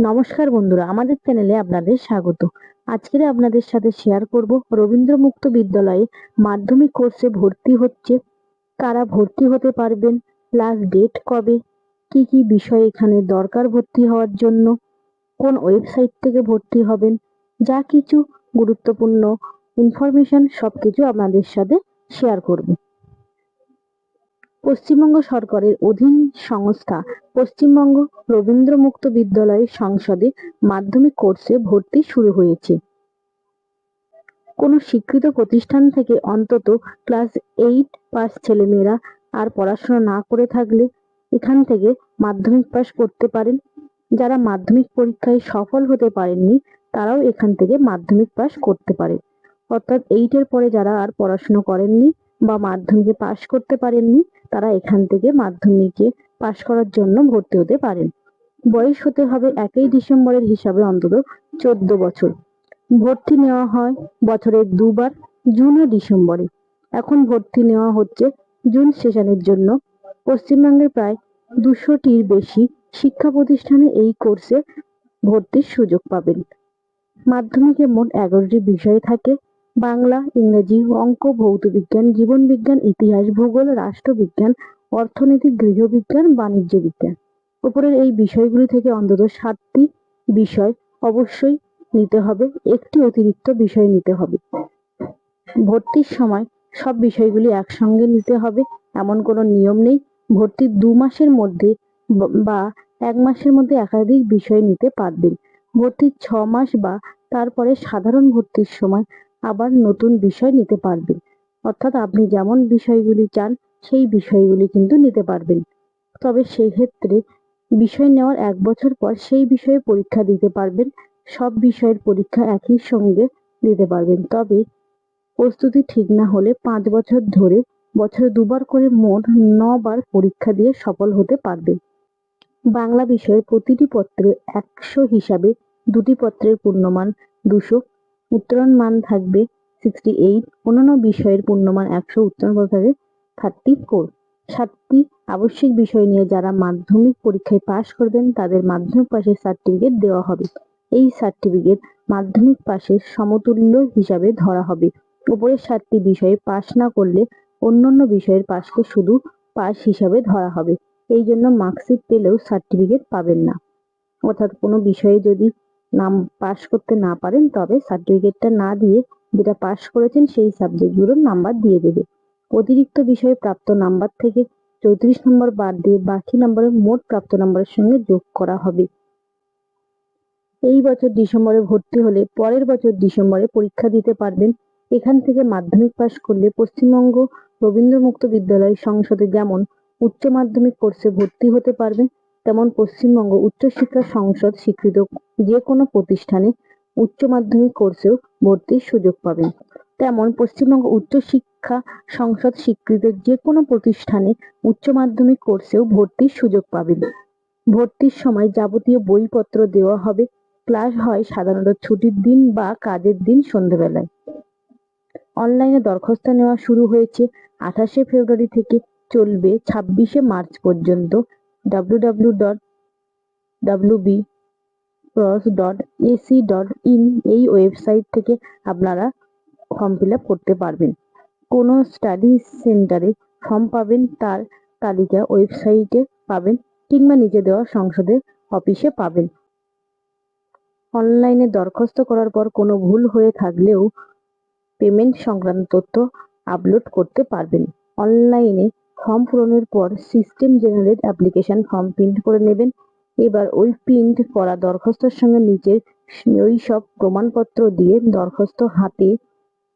নমস্কার বন্ধুরা, আমাদের চ্যানেলে আপনাদের স্বাগত। আজকের আপনাদের সাথে শেয়ার করব রবীন্দ্র মুক্ত বিদ্যালয়ে মাধ্যমিক কোর্সে ভর্তি হচ্ছে। কারা ভর্তি হতে পারবেন? লাস্ট ডেট কবে? কি কি বিষয় এখানে দরকার ভর্তি হওয়ার জন্য? কোন ওয়েবসাইট থেকে ভর্তি হবেন? যা কিছু গুরুত্বপূর্ণ ইনফরমেশন সব কিছু আপনাদের সাথে শেয়ার করব। পশ্চিমবঙ্গ সরকারের অধীন সংস্থা পশ্চিমবঙ্গ রবীন্দ্র মুক্ত বিদ্যালয় সংসদে মাধ্যমিক কোর্সে ভর্তি শুরু হয়েছে। কোনো স্বীকৃত প্রতিষ্ঠান থেকে অন্তত ক্লাস এইট পাস ছেলেমেয়েরা আর পড়াশোনা না করে থাকলে এখান থেকে মাধ্যমিক পাস করতে পারেন। যারা মাধ্যমিক পরীক্ষায় সফল হতে পারেননি, তারাও এখান থেকে মাধ্যমিক পাস করতে পারে। অর্থাৎ এইটের পরে যারা আর পড়াশুনো করেননি বা মাধ্যমিকে পাশ করতে পারেননি, তারা এখান থেকে মাধ্যমিকে পাশ করার জন্য ভর্তি হতে পারেন। বয়স হতে হবে একই ডিসেম্বরের হিসাবে অন্তত চোদ্দ বছর। ভর্তি নেওয়া হয় বছরের দুবার, জুন ও ডিসেম্বরে। এখন ভর্তি নেওয়া হচ্ছে জুন সেশনের জন্য। পশ্চিমবঙ্গের প্রায় দুশোটির বেশি শিক্ষা প্রতিষ্ঠানে এই কোর্সে ভর্তির সুযোগ পাবেন। মাধ্যমিকে মোট এগারোটি বিষয় থাকে। বাংলা, ইংরেজি অঙ্ক, ভৌত বিজ্ঞান, জীবন বিজ্ঞান, ইতিহাস, ভূগোল রাষ্ট্রবিজ্ঞান অর্থনীতি গৃহবিজ্ঞান বাণিজ্য বিজ্ঞান। উপরের এই বিষয়গুলি থেকে অন্তত সাতটি বিষয় অবশ্যই নিতে হবে, একটি অতিরিক্ত বিষয় নিতে হবে। ভর্তির সময় সব বিষয়গুলি একসঙ্গে নিতে হবে, এমন কোনো নিয়ম নেই। ভর্তির দু মাসের মধ্যে বা এক মাসের মধ্যে একাধিক বিষয় নিতে পারবেন। ভর্তির ছ মাস বা তারপরে সাধারণ ভর্তির সময় আবার নতুন বিষয় নিতে পারবেন। অর্থাৎ আপনি যেমন বিষয়গুলি চান, সেই বিষয়গুলি কিন্তু নিতে পারবেন। তবে সেই ক্ষেত্রে বিষয় নেওয়ার এক বছর পর সেই বিষয়ে পরীক্ষা দিতে পারবেন। সব বিষয়ের পরীক্ষা একই সঙ্গে দিতে পারবেন। তবে প্রস্তুতি ঠিক না হলে পাঁচ বছর ধরে বছরে দুবার করে মোট নবার পরীক্ষা দিয়ে সফল হতে পারবে বাংলা বিষয়ের প্রতিটি পত্রে একশো হিসাবে দুটি পত্রের পূর্ণমান দুশো উত্তরণ মান থাকবে সিক্সটি এইট অন্যান্য বিষয়ের পূর্ণমান একশো উত্তরণ থাকবে থার্টি ফোর সাতটি আবশ্যিক বিষয় নিয়ে যারা মাধ্যমিক পরীক্ষায় পাশ করবেন, তাদের মাধ্যমিক পাশের সার্টিফিকেট দেওয়া হবে। এই সার্টিফিকেট মাধ্যমিক পাশের সমতুল্য হিসাবে ধরা হবে। উপরের সাতটি বিষয়ে পাশ না করলে অন্যান্য বিষয়ের পাশকে শুধু পাস হিসাবে ধরা হবে। এই জন্য মার্কশিট পেলেও সার্টিফিকেট পাবেন না। অর্থাৎ কোনো বিষয়ে যদি নাম পাশ করতে না পারেন, তবে সার্টিফিকেটটা না দিয়ে যেটা পাশ করেছেন সেই সাবজেক্টগুলোর নাম্বার দিয়ে দেবে। অতিরিক্ত বিষয়ে প্রাপ্ত নাম্বার থেকে চৌত্রিশ নম্বর বাদ দিয়ে বাকি নম্বরের মোট প্রাপ্ত নম্বরের সঙ্গে যোগ করা হবে। এই বছর ডিসেম্বরে ভর্তি হলে পরের বছর ডিসেম্বরে পরীক্ষা দিতে পারবেন। এখান থেকে মাধ্যমিক পাশ করলে পশ্চিমবঙ্গ রবীন্দ্র মুক্ত বিদ্যালয় সংসদে যেমন উচ্চ মাধ্যমিক কোর্সে ভর্তি হতে পারবেন তেমন পশ্চিমবঙ্গ উচ্চশিক্ষা সংসদ স্বীকৃত যে কোনো প্রতিষ্ঠানে উচ্চ মাধ্যমিক কোর্সেও ভর্তির সুযোগ পাবেন। তেমন পশ্চিমবঙ্গ উচ্চশিক্ষা সংসদ স্বীকৃত যে কোনো প্রতিষ্ঠানে উচ্চ মাধ্যমিক কোর্সেও ভর্তির সুযোগ পাবেন। ভর্তির সময় যাবতীয় বইপত্র দেওয়া হবে। ক্লাস হয় সাধারণত ছুটির দিন বা কাজের দিন সন্ধ্যেবেলায় অনলাইনে দরখাস্ত নেওয়া শুরু হয়েছে। আঠাশে ফেব্রুয়ারি থেকে চলবে ছাব্বিশে মার্চ পর্যন্ত। ইন এই ওয়েবসাইট থেকে আপনারা ফর্ম ফিল করতে পারবেন। কোনো স্টাডি সেন্টারে ফর্ম পাবেন, তার তালিকা ওয়েবসাইটে পাবেন কিংবা নিচে দেওয়া সংসদের অফিসে পাবেন। অনলাইনে দরখাস্ত করার পর কোনো ভুল হয়ে থাকলেও পেমেন্ট সংক্রান্ত তথ্য আপলোড করতে পারবেন। অনলাইনে ফর্ম পূরণের পর system generate application form print করে নেবেন। এবার ওই প্রিন্ট করা দরখাস্তর সঙ্গে নিচের ওই সব প্রমাণপত্র দিয়ে দরখাস্ত হাতে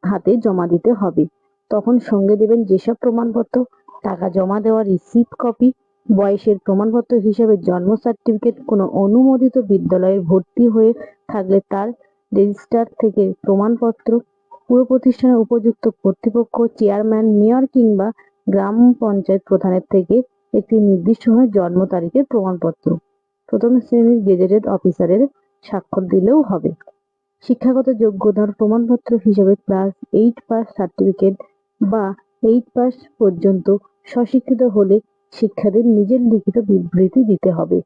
হাতে জমা দিতে হবে। তখন সঙ্গে দেবেন যেসব প্রমাণপত্র, টাকা জমা দেওয়ার রিসিপ্ট কপি বয়সের প্রমাণপত্র হিসেবে জন্ম সার্টিফিকেট কোনো অনুমোদিত বিদ্যালয়ে ভর্তি হয়ে থাকলে তার রেজিস্টার থেকে প্রমাণপত্র, পুরো প্রতিষ্ঠানের উপযুক্ত কর্তৃপক্ষ চেয়ারম্যান মেয়র কিংবা গ্রাম পঞ্চায়েত প্রধানের থেকে একটি নির্দিষ্ট সময় জন্ম তারিখের প্রমাণপত্র। প্রথম শ্রেণির গেজেটেড অফিসারের স্বাক্ষর দিলেও হবে। শিক্ষাগত যোগ্যতার প্রমাণপত্র হিসেবে ক্লাস এইট পাস সার্টিফিকেট বা এইট পাস পর্যন্ত স্বশিক্ষিত হলে শিক্ষাদের নিজের লিখিত বিবৃতি দিতে হবে।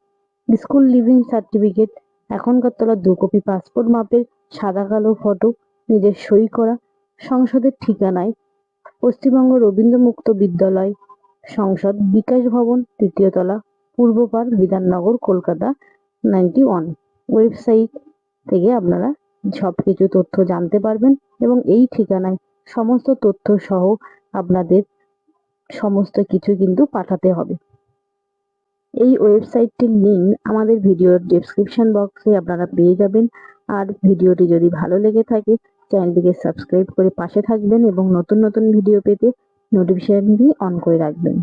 স্কুল লিভিং সার্টিফিকেট, এখনকার তোলা দু কপি পাসপোর্ট মাপের সাদা কালো ফটো, নিজের সই করা, সংসদের ঠিকানায় পশ্চিমবঙ্গ রবীন্দ্র মুক্ত বিদ্যালয় সংসদ বিকাশ ভবন তৃতীয় তলা পূর্বপাড় Bidhannagar, Kolkata ninety one website থেকে আপনারা সব কিছু তথ্য জানতে পারবেন এবং এই ঠিকানায় সমস্ত তথ্য সহ আপনাদের সমস্ত কিছু কিন্তু পাঠাতে হবে। এই ওয়েবসাইটটির লিঙ্ক আমাদের ভিডিওর ডেসক্রিপশন বক্সে আপনারা পেয়ে যাবেন। আর ভিডিওটি যদি ভালো লেগে থাকে চ্যানেলটিকে সাবস্ক্রাইব করে পাশে থাকবেন এবং নতুন নতুন ভিডিও পেতে নোটিফিকেশনটি অন করে রাখবেন।